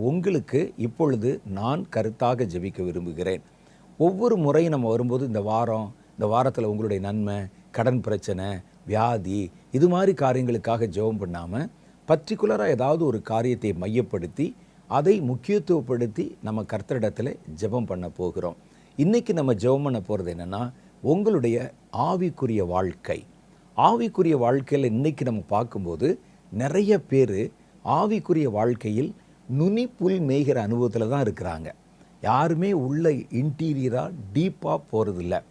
உங்களுக்கு இப்பொழுது நான் கருத்தாக ஜெபிக்க விரும்புகிறேன். ஒவ்வொரு முறையும் நம்ம வரும்போது இந்த வாரம் இந்த வாரத்தில் உங்களுடைய நன்மை கடன் பிரச்சனை வியாதி இது மாதிரி காரியங்களுக்காக ஜெபம் பண்ணாமல் பர்டிகுலராக ஏதாவது ஒரு காரியத்தை மையப்படுத்தி அதை முக்கியத்துவப்படுத்தி நம்ம கர்த்தரிடத்தில் ஜெபம் பண்ண போகிறோம். இன்றைக்கி நம்ம ஜெபம் பண்ண போகிறது என்னென்னா உங்களுடைய ஆவிக்குரிய வாழ்க்கை. ஆவிக்குரிய வாழ்க்கையில் இன்றைக்கி நம்ம பார்க்கும்போது நிறைய பேர் ஆவிக்குரிய வாழ்க்கையில் நுனி புல் மேய்கிற அனுபவத்தில் தான் இருக்கிறாங்க. யாருமே உள்ள இன்டீரியராக டீப்பாக போகிறதில்ல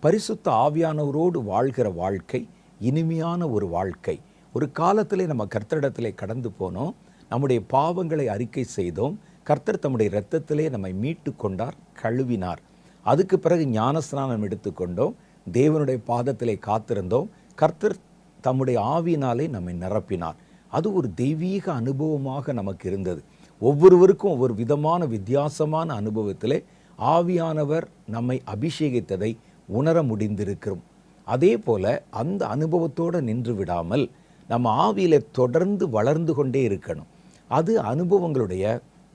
பரிசுத்த ஆவியானவரோடு வாழ்கிற வாழ்க்கை இனிமையான ஒரு வாழ்க்கை. ஒரு காலத்திலே நம்ம கர்த்தரிடத்திலே கடந்து போனோம். நம்முடைய பாவங்களை அறிக்கை செய்தோம். கர்த்தர் தம்முடைய இரத்தத்திலே நம்மை மீட்டு கொண்டார் கழுவினார். அதுக்கு பிறகு ஞானஸ்நானம் எடுத்துக்கொண்டோம். தேவனுடைய பாதத்திலே காத்திருந்தோம். கர்த்தர் தம்முடைய ஆவியினாலே நம்மை நிரப்பினார். அது ஒரு தெய்வீக அனுபவமாக நமக்கு இருந்தது. ஒவ்வொருவருக்கும் ஒவ்வொரு விதமான வித்தியாசமான அனுபவத்திலே ஆவியானவர் நம்மை அபிஷேகித்ததை உணர முடிந்திருக்கிறோம். அதே போல அந்த அனுபவத்தோடு நின்று விடாமல் நம்ம ஆவியில் தொடர்ந்து வளர்ந்து கொண்டே இருக்கணும். அது அனுபவங்களுடைய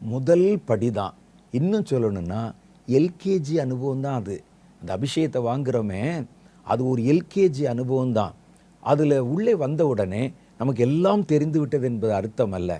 முதல் படிதான். இன்னும் சொல்லணும்னா எல்கேஜி அனுபவம் தான் அது. அந்த அபிஷேகத்தை வாங்குறோமே அது ஒரு எல்கேஜி அனுபவம் தான் அதில் உள்ளே வந்த உடனே நமக்கு எல்லாம் தெரிந்து விட்டது என்பது அர்த்தம் அல்ல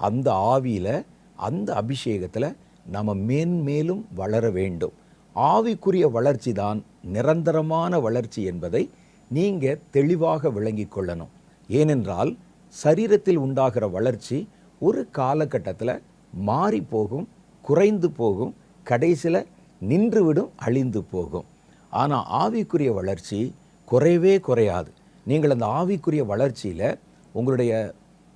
அந்த ஆவியில் அந்த அபிஷேகத்தில் நம்ம மேன்மேலும் வளர வேண்டும். ஆவிக்குரிய வளர்ச்சி தான் நிரந்தரமான வளர்ச்சி என்பதை நீங்கள் தெளிவாக விளங்கி கொள்ளணும். ஏனென்றால் சரீரத்தில் உண்டாகிற வளர்ச்சி ஒரு காலகட்டத்தில் மாறி போகும் குறைந்து போகும் கடைசியில் நின்றுவிடும் அழிந்து போகும். ஆனால் ஆவிக்குரிய வளர்ச்சி குறையவே குறையாது. நீங்கள் அந்த ஆவிக்குரிய வளர்ச்சியில் உங்களுடைய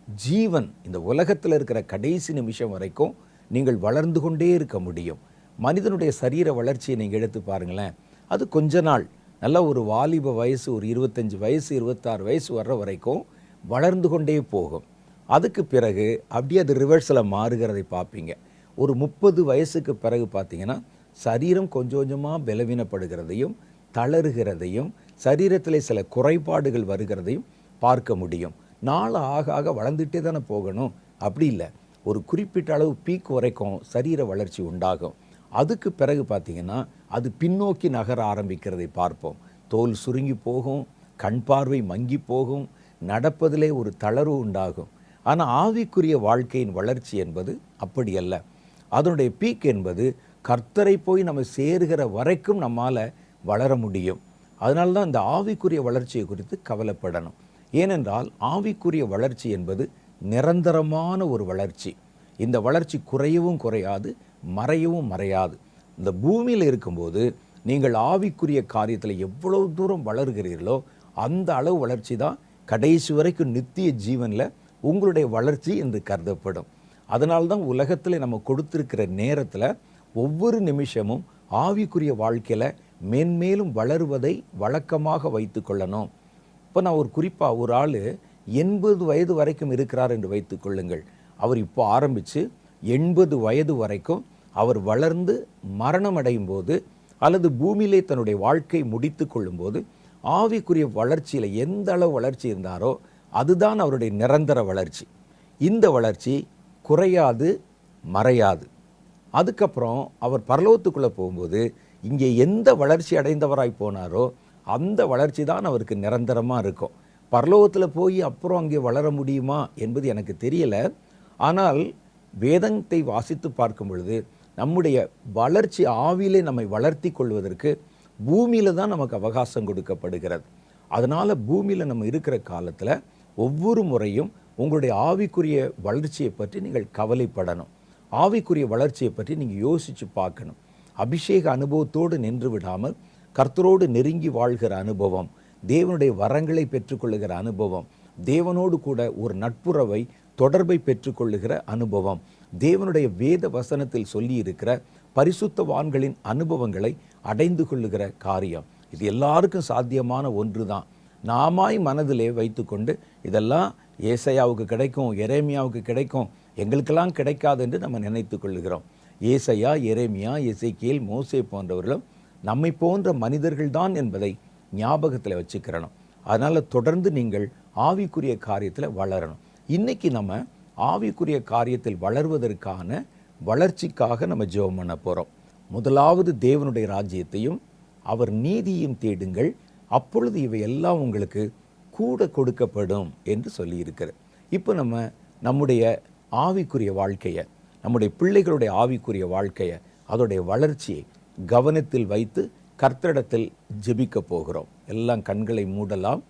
ஜீவன் இந்த உலகத்தில் இருக்கிற கடைசி நிமிஷம் வரைக்கும் நீங்கள் வளர்ந்து கொண்டே இருக்க முடியும். மனிதனுடைய சரீர வளர்ச்சியை நீங்கள் எடுத்து பாருங்களேன். அது கொஞ்ச நாள் நல்ல ஒரு வாலிப வயசு ஒரு இருபத்தஞ்சி வயசு இருபத்தாறு வயசு வர்ற வரைக்கும் வளர்ந்து கொண்டே போகும். அதுக்கு பிறகு அப்படியே அது ரிவர்ஸில் மாறுகிறதை பார்ப்பீங்க. ஒரு முப்பது வயசுக்கு பிறகு பார்த்தீங்கன்னா சரீரம் கொஞ்சம் கொஞ்சமாக பலவீனப்படுகிறதையும் தளறுகிறதையும் சரீரத்தில் சில குறைபாடுகள் வருகிறதையும் பார்க்க முடியும். நாள் ஆக ஆக வளர்ந்துட்டே தானே போகணும். அப்படி இல்லை. ஒரு குறிப்பிட்ட அளவு பீக் வரைக்கும் சரீர வளர்ச்சி உண்டாகும். அதுக்கு பிறகு பார்த்தீங்கன்னா அது பின்னோக்கி நகர ஆரம்பிக்கிறதை பார்ப்போம். தோல் சுருங்கி போகும் கண் பார்வை மங்கி போகும் நடப்பதிலே ஒரு தளர்வு உண்டாகும். ஆனால் ஆவிக்குரிய வாழ்க்கையின் வளர்ச்சி என்பது அப்படி அல்ல. அதனுடைய பீக் என்பது கர்த்தரை போய் நம்ம சேருகிற வரைக்கும் நம்மால் வளர முடியும். அதனால தான் இந்த ஆவிக்குரிய வளர்ச்சியை குறித்து கவலைப்படணும். ஏனென்றால் ஆவிக்குரிய வளர்ச்சி என்பது நிரந்தரமான ஒரு வளர்ச்சி. இந்த வளர்ச்சி குறையவும் குறையாது மறையவும் மறையாது. இந்த பூமியில் இருக்கும்போது நீங்கள் ஆவிக்குரிய காரியத்தில் எவ்வளவு தூரம் வளர்கிறீர்களோ அந்த அளவு வளர்ச்சி தான் கடைசி வரைக்கும் நித்திய ஜீவனில் உங்களுடைய வளர்ச்சி என்று கருதப்படும். அதனால்தான் உலகத்தில் நம்ம கொடுத்துருக்கிற நேரத்தில் ஒவ்வொரு நிமிஷமும் ஆவிக்குரிய வாழ்க்கையில் மேன்மேலும் வளருவதை வழக்கமாக வைத்து கொள்ளணும். இப்போ நான் ஒரு குறிப்பாக ஒரு ஆள் எண்பது வயது வரைக்கும் இருக்கிறார் என்று வைத்துக் கொள்ளுங்கள். அவர் இப்போ ஆரம்பித்து எண்பது வயது வரைக்கும் அவர் வளர்ந்து மரணம் அடையும் போது அல்லது பூமியிலே தன்னுடைய வாழ்க்கை முடித்து கொள்ளும்போது ஆவிக்குரிய வளர்ச்சியில் எந்த அளவு வளர்ச்சி இருந்தாரோ அதுதான் அவருடைய நிரந்தர வளர்ச்சி. இந்த வளர்ச்சி குறையாது மறையாது. அதுக்கப்புறம் அவர் பரலோகத்துக்குள்ளே போகும்போது இங்கே எந்த வளர்ச்சி அடைந்தவராய் போனாரோ அந்த வளர்ச்சி தான் அவருக்கு நிரந்தரமாக இருக்கும். பரலோகத்தில் போய் அப்புறம் அங்கே வளர முடியுமா என்பது எனக்கு தெரியலை. ஆனால் வேதத்தை வாசித்து பார்க்கும் பொழுது நம்முடைய வளர்ச்சி ஆவிலே நம்மை வளர்த்தி கொள்வதற்கு பூமியில் தான் நமக்கு அவகாசம் கொடுக்கப்படுகிறது. அதனால் பூமியில் நம்ம இருக்கிற காலத்தில் ஒவ்வொரு முறையும் உங்களுடைய ஆவிக்குரிய வளர்ச்சியை பற்றி நீங்கள் கவலைப்படணும். ஆவிக்குரிய வளர்ச்சியை பற்றி நீங்கள் யோசித்து பார்க்கணும். அபிஷேக அனுபவத்தோடு நின்று விடாமல் கர்த்தரோடு நெருங்கி வாழ்கிற அனுபவம் தேவனுடைய வரங்களை பெற்றுக்கொள்ளுகிற அனுபவம் தேவனோடு கூட ஒரு நட்புறவை தொடர்பை பெற்றுக்கொள்ளுகிற அனுபவம் தேவனுடைய வேத வசனத்தில் சொல்லி இருக்கிற பரிசுத்தவான்களின் அனுபவங்களை அடைந்து கொள்ளுகிற காரியம். இது எல்லாருக்கும் சாத்தியமான ஒன்று தான் நாமாய் மனதிலே வைத்துக்கொண்டு இதெல்லாம் ஏசையாவுக்கு கிடைக்கும் எரேமியாவுக்கு கிடைக்கும் எங்களுக்கெல்லாம் கிடைக்காது என்று நம்ம நினைத்து கொள்ளுகிறோம். ஏசையா எரேமியா எசைக்கேல் மோசே போன்றவர்களும் நம்மை போன்ற மனிதர்கள்தான் என்பதை ஞாபகத்தில் வச்சுக்கிறணும். அதனால் தொடர்ந்து நீங்கள் ஆவிக்குரிய காரியத்தில் வளரணும். இன்னைக்கு நம்ம ஆவிக்குரிய காரியத்தில் வளர்வதற்கான வளர்ச்சிக்காக நம்ம ஜெபம் பண்ண போகிறோம் முதலாவது தேவனுடைய ராஜ்யத்தையும் அவர் நீதியும் தேடுங்கள். அப்பொழுது இவை எல்லாம் உங்களுக்கு கூட கொடுக்கப்படும் என்று சொல்லியிருக்கிறது. இப்போ நம்ம நம்முடைய ஆவிக்குரிய வாழ்க்கையை நம்முடைய பிள்ளைகளுடைய ஆவிக்குரிய வாழ்க்கையை அதோடைய வளர்ச்சியை கவனத்தில் வைத்து கர்த்தரிடத்தில் ஜெபிக்க போகிறோம். எல்லாம் கண்களை மூடலாம்.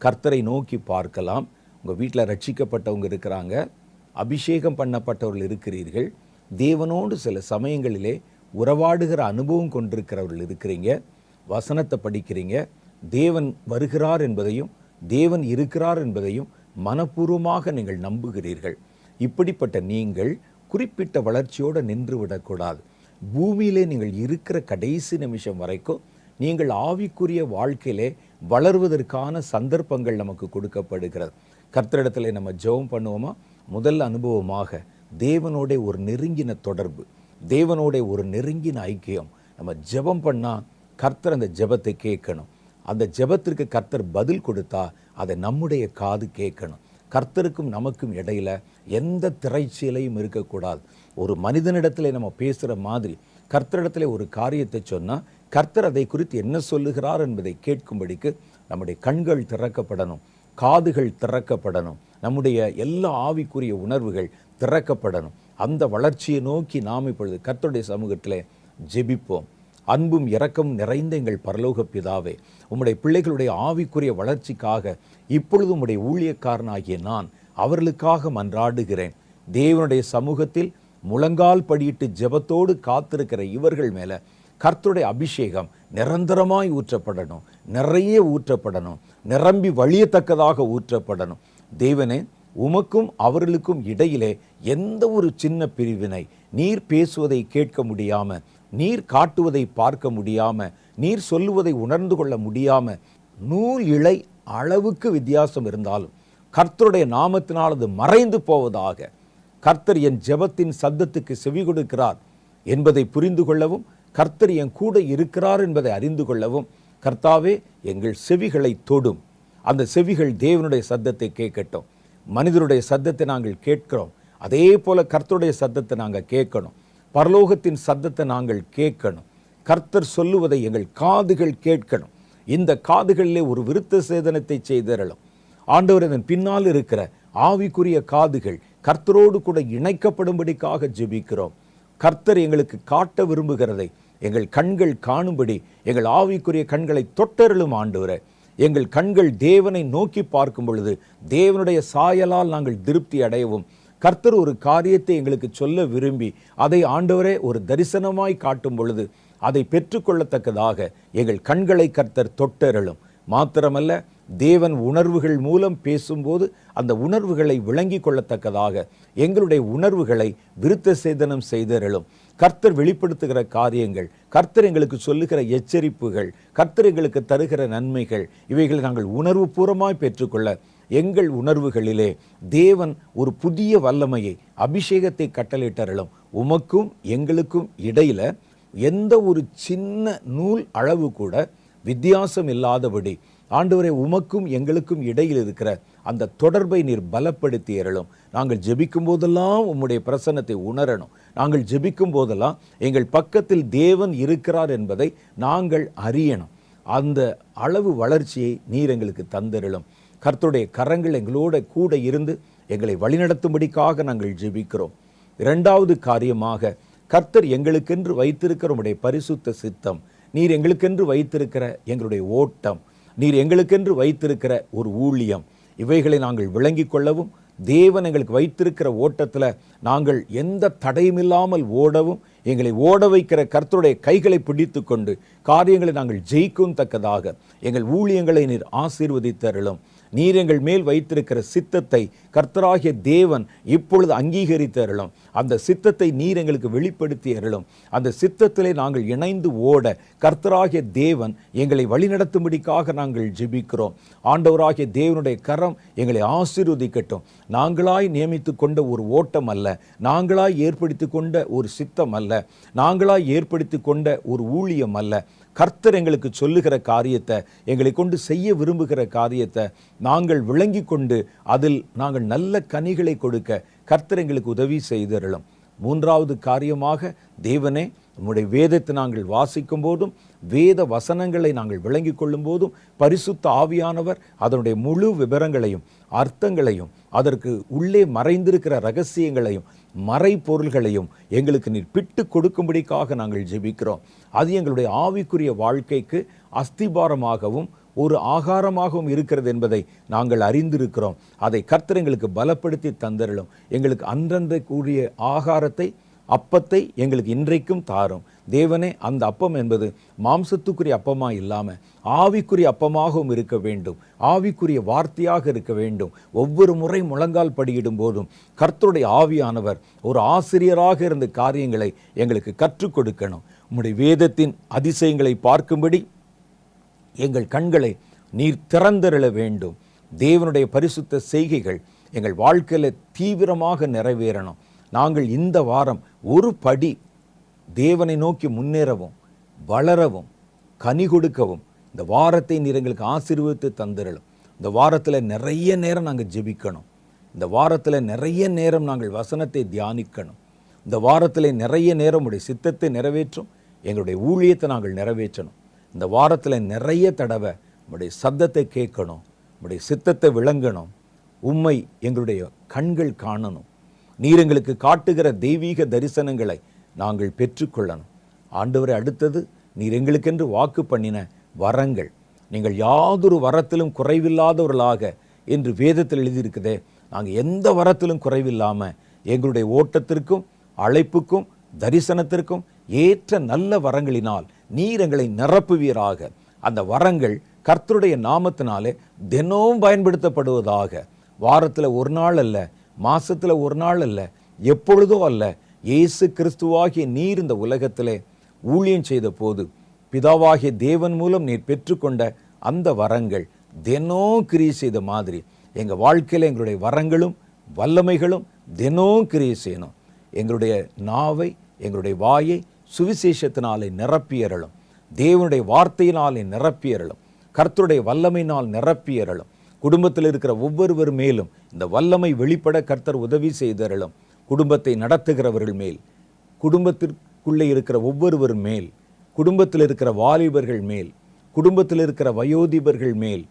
கர்த்தரை நோக்கி பார்க்கலாம். உங்கள் வீட்டில் ரட்சிக்கப்பட்டவங்க இருக்கிறாங்க. அபிஷேகம் பண்ணப்பட்டவர்கள் இருக்கிறீர்கள். தேவனோடு சில சமயங்களிலே உறவாடுகிற அனுபவம் கொண்டிருக்கிறவர்கள் இருக்கிறீங்க. வசனத்தை படிக்கிறீங்க. தேவன் வருகிறார் என்பதையும் தேவன் இருக்கிறார் என்பதையும் மனப்பூர்வமாக நீங்கள் நம்புகிறீர்கள். இப்படிப்பட்ட நீங்கள் குறிப்பிட்ட வளர்ச்சியோடு நின்று விடக்கூடாது. பூமியிலே நீங்கள் இருக்கிற கடைசி நிமிஷம் வரைக்கும் நீங்கள் ஆவிக்குரிய வாழ்க்கையிலே வளர்வதற்கான சந்தர்ப்பங்கள் நமக்கு கொடுக்கப்படுகிறது. கர்த்தரிடத்தில் நம்ம ஜெபம் பண்ணுவோமா? முதல் அனுபவமாக தேவனோட ஒரு நெருங்கின தொடர்பு தேவனோட ஒரு நெருங்கின ஐக்கியம். நம்ம ஜெபம் பண்ணால் கர்த்தர் அந்த ஜெபத்தை கேட்கணும். அந்த ஜெபத்திற்கு கர்த்தர் பதில் கொடுத்தா அதை நம்முடைய காது கேட்கணும். கர்த்தருக்கும் நமக்கும் இடையில எந்த திரைச்சீலையும் இருக்கக்கூடாது. ஒரு மனிதனிடத்தில் நம்ம பேசுகிற மாதிரி கர்த்தரிடத்தில் ஒரு காரியத்தை சொன்னால் கர்த்தர் அதை குறித்து என்ன சொல்லுகிறார் என்பதை கேட்கும்படிக்கு நம்முடைய கண்கள் திறக்கப்படணும் காதுகள் திறக்கப்படணும் நம்முடைய எல்லா ஆவிக்குரிய உணர்வுகள் திறக்கப்படணும். அந்த வளர்ச்சியை நோக்கி நாம் இப்பொழுது கர்த்தருடைய சமூகத்தில் ஜெபிப்போம். அன்பும் இரக்கமும் நிறைந்த எங்கள் பரலோக பிதாவே உம்முடைய பிள்ளைகளுடைய ஆவிக்குரிய வளர்ச்சிக்காக இப்பொழுது உம்முடைய ஊழியக்காரனாகிய நான் அவர்களுக்காக மன்றாடுகிறேன். தேவனுடைய சமூகத்தில் முழங்கால் படியிட்டு ஜெபத்தோடு காத்திருக்கிற இவர்கள் மேலே கர்த்தருடைய அபிஷேகம் நிரந்தரமாய் ஊற்றப்படணும். நிறைய ஊற்றப்படணும். நிரம்பி வழியத்தக்கதாக ஊற்றப்படணும். தேவனே உமக்கும் அவர்களுக்கும் இடையிலே எந்த ஒரு சின்ன பிரிவினை நீர் பேசுவதை கேட்க முடியாம நீர் காட்டுவதை பார்க்க முடியாம நீர் சொல்லுவதை உணர்ந்து கொள்ள முடியாம நூல் இழை அளவுக்கு வித்தியாசம் இருந்தாலும் கர்த்தருடைய நாமத்தினால் அது மறைந்து போவதாக கர்த்தர் என் ஜெபத்தின் சத்தத்துக்கு செவி கொடுக்கிறார் என்பதை புரிந்து கொள்ளவும் கர்த்தர் என் கூட இருக்கிறார் என்பதை அறிந்து கொள்ளவும் கர்த்தாவே எங்கள் செவிகளை தொடும். அந்த செவிகள் தேவனுடைய சத்தத்தை கேட்கட்டும். மனிதருடைய சத்தத்தை நாங்கள் கேட்கிறோம். அதே போல கர்த்தருடைய சத்தத்தை நாங்கள் கேட்கணும். பரலோகத்தின் சத்தத்தை நாங்கள் கேட்கணும். கர்த்தர் சொல்லுவதை எங்கள் காதுகள் கேட்கணும். இந்த காதுகளிலே ஒரு விருத்த சேதனத்தை செய்திடலும் ஆண்டவர் இதன் பின்னால் இருக்கிற ஆவிக்குரிய காதுகள் கர்த்தரோடு கூட இணைக்கப்படும்படிக்காக ஜெபிக்கிறோம். கர்த்தர் எங்களுக்கு காட்ட விரும்புகிறதை எங்கள் கண்கள் காணும்படி எங்கள் ஆவிக்குரிய கண்களை தொட்டருளும் ஆண்டவரே. எங்கள் கண்கள் தேவனை நோக்கி பார்க்கும் பொழுது தேவனுடைய சாயலால் நாங்கள் திருப்தி அடையவும் கர்த்தர் ஒரு காரியத்தை எங்களுக்கு சொல்ல விரும்பி அதை ஆண்டவரே ஒரு தரிசனமாய் காட்டும் பொழுது அதை பெற்றுக்கொள்ளத்தக்கதாக எங்கள் கண்களை கர்த்தர் தொட்டருளும். மாத்திரமல்ல தேவன் உணர்வுகள் மூலம் பேசும்போது அந்த உணர்வுகளை விளங்கி கொள்ளத்தக்கதாக எங்களுடைய உணர்வுகளை விருத்த சேதனம் செய்தருளும். கர்த்தர் வெளிப்படுத்துகிற காரியங்கள் கர்த்தர் எங்களுக்கு சொல்லுகிற எச்சரிப்புகள் கர்த்தர் எங்களுக்கு தருகிற நன்மைகள் இவைகளை நாங்கள் உணர்வு பூர்வமாய் பெற்றுக்கொள்ள எங்கள் உணர்வுகளிலே தேவன் ஒரு புதிய வல்லமையை அபிஷேகத்தை கட்டளையிட்டருளும். உமக்கும் எங்களுக்கும் இடையில எந்த ஒரு சின்ன நூல் அளவு கூட வித்தியாசம் இல்லாதபடி ஆண்டவரே உமக்கும் எங்களுக்கும் இடையில் இருக்கிற அந்த தொடர்பை நீர் பலப்படுத்தி ஏறலும். நாங்கள் ஜெபிக்கும் போதெல்லாம் உம்முடைய பிரசன்னத்தை உணரணும். நாங்கள் ஜெபிக்கும் போதெல்லாம் எங்கள் பக்கத்தில் தேவன் இருக்கிறார் என்பதை நாங்கள் அறியணும். அந்த அளவு வளர்ச்சியை நீர் எங்களுக்கு தந்திரலும் கர்த்தருடைய கரங்கள் எங்களோட கூட இருந்து எங்களை வழிநடத்தும்படிக்காக நாங்கள் ஜெபிக்கிறோம். இரண்டாவது காரியமாக கர்த்தர் எங்களுக்கென்று வைத்திருக்கிற உம்முடைய பரிசுத்த சித்தம் நீர் எங்களுக்கென்று வைத்திருக்கிற எங்களுடைய ஓட்டம். நீர் எங்களுக்கென்று வைத்திருக்கிற ஒரு ஊழியம். இவைகளை நாங்கள் விளங்கிக் கொள்ளவும் தேவன் எங்களுக்கு வைத்திருக்கிற ஓட்டத்தில் நாங்கள் எந்த தடையுமில்லாமல் ஓடவும் எங்களை ஓட வைக்கிற கர்த்தருடைய கைகளை பிடித்து கொண்டு காரியங்களை நாங்கள் ஜெயிக்கும் தக்கதாக எங்கள் ஊழியங்களை நீர் ஆசீர்வதித்தருளும். நீர் எங்கள் மேல் வைத்திருக்கிற சித்தத்தை கர்த்தராகிய தேவன் இப்பொழுது அங்கீகரித்து அருளும் அந்த சித்தத்தை நீர் எங்களுக்கு வெளிப்படுத்தி அருளும் அந்த சித்தத்திலே நாங்கள் இணைந்து ஓட கர்த்தராகிய தேவன் எங்களை வழிநடத்தும்படிக்காக நாங்கள் ஜெபிக்கிறோம். ஆண்டவராகிய தேவனுடைய கரம் எங்களை ஆசீர்வதிக்கட்டும். நாங்களாய் நியமித்து கொண்ட ஒரு ஓட்டம் அல்ல. நாங்களாய் ஏற்படுத்தி கொண்ட ஒரு சித்தம் அல்ல. நாங்களாய் ஏற்படுத்தி கொண்ட ஒரு ஊழியம் அல்ல. கர்த்தர் எங்களுக்கு சொல்லுகிற காரியத்தை எங்களை கொண்டு செய்ய விரும்புகிற காரியத்தை நாங்கள் விளங்கி கொண்டு அதில் நாங்கள் நல்ல கனிகளை கொடுக்க கர்த்தர் எங்களுக்கு உதவி செய்தருளும். மூன்றாவது காரியமாக தேவனே உம்முடைய வேதத்தை நாங்கள் வாசிக்கும் போதும் வேத வசனங்களை நாங்கள் விளங்கி கொள்ளும் போதும் பரிசுத்த ஆவியானவர் அதனுடைய முழு விவரங்களையும் அர்த்தங்களையும் அதற்கு உள்ளே மறைந்திருக்கிற ரகசியங்களையும் மறைப்பொருள்களையும் எங்களுக்கு நீர் பிட்டு கொடுக்கும்படிக்காக நாங்கள் ஜெபிக்கிறோம். அது எங்களுடைய ஆவிக்குரிய வாழ்க்கைக்கு அஸ்திபாரமாகவும் ஒரு ஆகாரமாகவும் இருக்கிறது என்பதை நாங்கள் அறிந்திருக்கிறோம். அதை கர்த்தர் எங்களுக்கு பலப்படுத்தி தந்தருளும். எங்களுக்கு அன்றன்றை கூடிய ஆகாரத்தை அப்பத்தை எங்களுக்கு இன்றைக்கும் தாரும். தேவனே அந்த அப்பம் என்பது மாம்சத்துக்குரிய அப்பமாக இல்லாமல் ஆவிக்குரிய அப்பமாகவும் இருக்க வேண்டும். ஆவிக்குரிய வார்த்தையாக இருக்க வேண்டும். ஒவ்வொரு முறை முழங்கால் படியிடும் போதும் கர்த்தருடைய ஆவியானவர் ஒரு ஆசிரியராக இருந்த காரியங்களை எங்களுக்கு கற்றுக் கொடுக்கணும். உம்முடைய வேதத்தின் அதிசயங்களை பார்க்கும்படி எங்கள் கண்களை நீர் திறந்தருள வேண்டும். தேவனுடைய பரிசுத்த செய்கைகள் எங்கள் வாழ்க்கையில் தீவிரமாக நிறைவேறணும். நாங்கள் இந்த வாரம் ஒரு படி தேவனை நோக்கி முன்னேறவும் வளரவும் கனி கொடுக்கவும் இந்த வாரத்தை நீர் எங்களுக்கு ஆசீர்வதித்து தந்துடலும் இந்த வாரத்தில் நிறைய நேரம் நாங்கள் ஜெபிக்கணும். இந்த வாரத்தில் நிறைய நேரம் நாங்கள் வசனத்தை தியானிக்கணும். இந்த வாரத்தில் நிறைய நேரம் உடைய சித்தத்தை நிறைவேற்றும் எங்களுடைய ஊழியத்தை நாங்கள் நிறைவேற்றணும். இந்த வாரத்தில் நிறைய தடவை உடைய சத்தத்தை கேட்கணும் உடைய சித்தத்தை விளங்கணும் உம்மை எங்களுடைய கண்கள் காணணும். நீர் எங்களுக்கு காட்டுகிற தெய்வீக தரிசனங்களை நாங்கள் பெற்றுக்கொள்ளணும். ஆண்டவரை அடுத்தது நீர் எங்களுக்கென்று வாக்கு பண்ணின வரங்கள். நீங்கள் யாதொரு வரத்திலும் குறைவில்லாதவர்களாக என்று வேதத்தில் எழுதியிருக்குதே. நாங்கள் எந்த வரத்திலும் குறைவில்லாமல் எங்களுடைய ஓட்டத்திற்கும் அழைப்புக்கும் தரிசனத்திற்கும் ஏற்ற நல்ல வரங்களினால் நீர் எங்களை நிரப்புவீராக. அந்த வரங்கள் கர்த்தருடைய நாமத்தினாலே தினமும் பயன்படுத்தப்படுவதாக. வாரத்தில் ஒரு நாள் அல்ல மாதத்தில் ஒரு நாள் அல்ல எப்பொழுதோ அல்ல இயேசு கிறிஸ்துவாகிய நீர் இந்த உலகத்திலே ஊழியம் செய்த போது பிதாவாகிய தேவன் மூலம் நீர் பெற்றுக்கொண்ட அந்த வரங்கள் தினம் கிரியை செய்த மாதிரி. எங்கள் வாழ்க்கையில் எங்களுடைய வரங்களும் வல்லமைகளும் தினம் கிரியை செய்யணும். எங்களுடைய நாவை எங்களுடைய வாயை சுவிசேஷத்தினாலே நிரப்பியறலும் தேவனுடைய வார்த்தையினாலே நிரப்பியறலும் கர்த்தருடைய வல்லமையினால் நிரப்பியறலும் குடும்பத்தில் இருக்கிற ஒவ்வொருவர் மேலும் இந்த வல்லமை வெளிப்பட கர்த்தர் உதவி செய்தரலும் குடும்பத்தை நடத்துகிறவர்கள் மேல் குடும்பத்திற்குள்ளே இருக்கிற ஒவ்வொருவர் மேல் குடும்பத்தில் இருக்கிற வாலிபர்கள் மேல் குடும்பத்தில் இருக்கிற வயோதிபர்கள் மேல்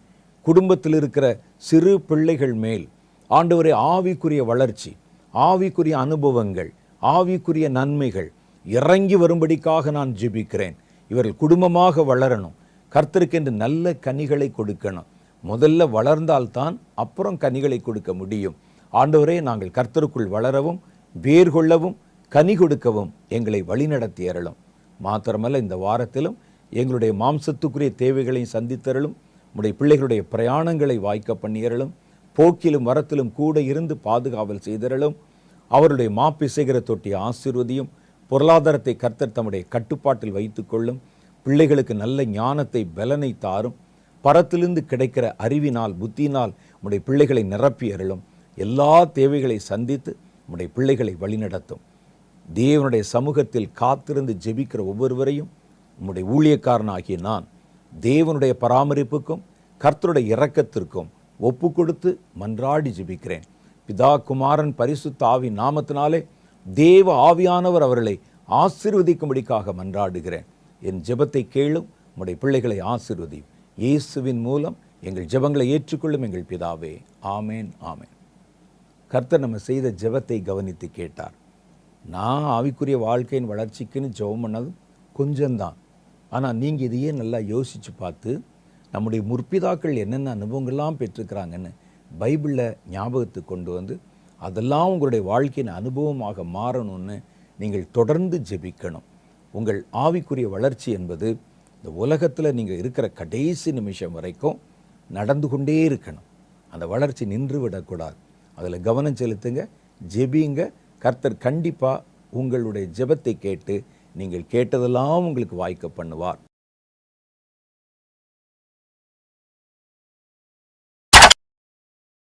குடும்பத்தில் இருக்கிற சிறு பிள்ளைகள் மேல் ஆண்டவரே ஆவிக்குரிய வளர்ச்சி ஆவிக்குரிய அனுபவங்கள் ஆவிக்குரிய நன்மைகள் இறங்கி வரும்படிக்காக நான் ஜெபிக்கிறேன். இவர்கள் குடும்பமாக வளரணும். கர்த்தருக்கென்று நல்ல கனிகளை கொடுக்கணும். முதல்ல வளர்ந்தால்தான் அப்புறம் கனிகளை கொடுக்க முடியும். ஆண்டவரே நாங்கள் கர்த்தருக்குள் வளரவும் வேர் கொள்ளவும் கனி கொடுக்கவும் எங்களை வழிநடத்தி அருளும். மாத்திரமல்ல இந்த வாரத்திலும் எங்களுடைய மாம்சத்துக்குரிய தேவைகளையும் சந்தித்தருளும். உடைய பிள்ளைகளுடைய பிரயாணங்களை வாய்க்க பண்ணியறலும் போக்கிலும் வரத்திலும் கூட இருந்து பாதுகாவல் செய்தரலும் அவருடைய மாப்பிசைகிற தொட்டி ஆசிர்வதியும் பொருளாதாரத்தை கர்த்தர் தம்முடைய கட்டுப்பாட்டில் வைத்துக்கொள்ளும் பிள்ளைகளுக்கு நல்ல ஞானத்தை பலனை தாரும். பரத்திலிருந்து கிடைக்கிற அறிவினால் புத்தியினால் உடைய பிள்ளைகளை நிரப்பி அருளும். எல்லா தேவைகளை சந்தித்து உடைய பிள்ளைகளை வழிநடத்தும். தேவனுடைய சமூகத்தில் காத்திருந்து ஜெபிக்கிற ஒவ்வொருவரையும் உம்முடைய ஊழியக்காரனாகிய நான் தேவனுடைய பராமரிப்புக்கும் கர்த்தருடைய இரக்கத்திற்கும் ஒப்பு கொடுத்து மன்றாடி ஜெபிக்கிறேன். பிதா குமாரன் பரிசுத்த ஆவி நாமத்தினாலே தேவ ஆவியானவர் அவர்களை ஆசீர்வதிக்கும்படிக்காக மன்றாடுகிறேன். என் ஜெபத்தை கேளும் உம்முடைய பிள்ளைகளை ஆசீர்வதியும் இயேசுவின் மூலம் எங்கள் ஜெபங்களை ஏற்றுக்கொள்ளும் எங்கள் பிதாவே. ஆமேன் ஆமேன். கர்த்தர் நம்ம செய்த ஜெபத்தை கவனித்து கேட்டார். நான் ஆவிக்குரிய வாழ்க்கையின் வளர்ச்சிக்குன்னு ஜெபம் பண்ணது கொஞ்சம்தான். ஆனால் நீங்கள் இதையே நல்லா யோசித்து பார்த்து நம்முடைய முற்பிதாக்கள் என்னென்ன அனுபவங்கள்லாம் பெற்றுக்கிறாங்கன்னு பைபிளில் ஞாபகத்துக்கு கொண்டு வந்து அதெல்லாம் உங்களுடைய வாழ்க்கையின் அனுபவமாக மாறணும்னு நீங்கள் தொடர்ந்து ஜெபிக்கணும். உங்கள் ஆவிக்குரிய வளர்ச்சி என்பது இந்த உலகத்தில் நீங்கள் இருக்கிற கடைசி நிமிஷம் வரைக்கும் நடந்து கொண்டே இருக்கணும். அந்த வளர்ச்சி நின்று விடக்கூடாது. அதில் கவனம் செலுத்துங்க ஜெபிங்க. கர்த்தர் கண்டிப்பாக உங்களுடைய ஜெபத்தை கேட்டு நீங்கள் கேட்டதெல்லாம் உங்களுக்கு வாய்க்க பண்ணுவார்.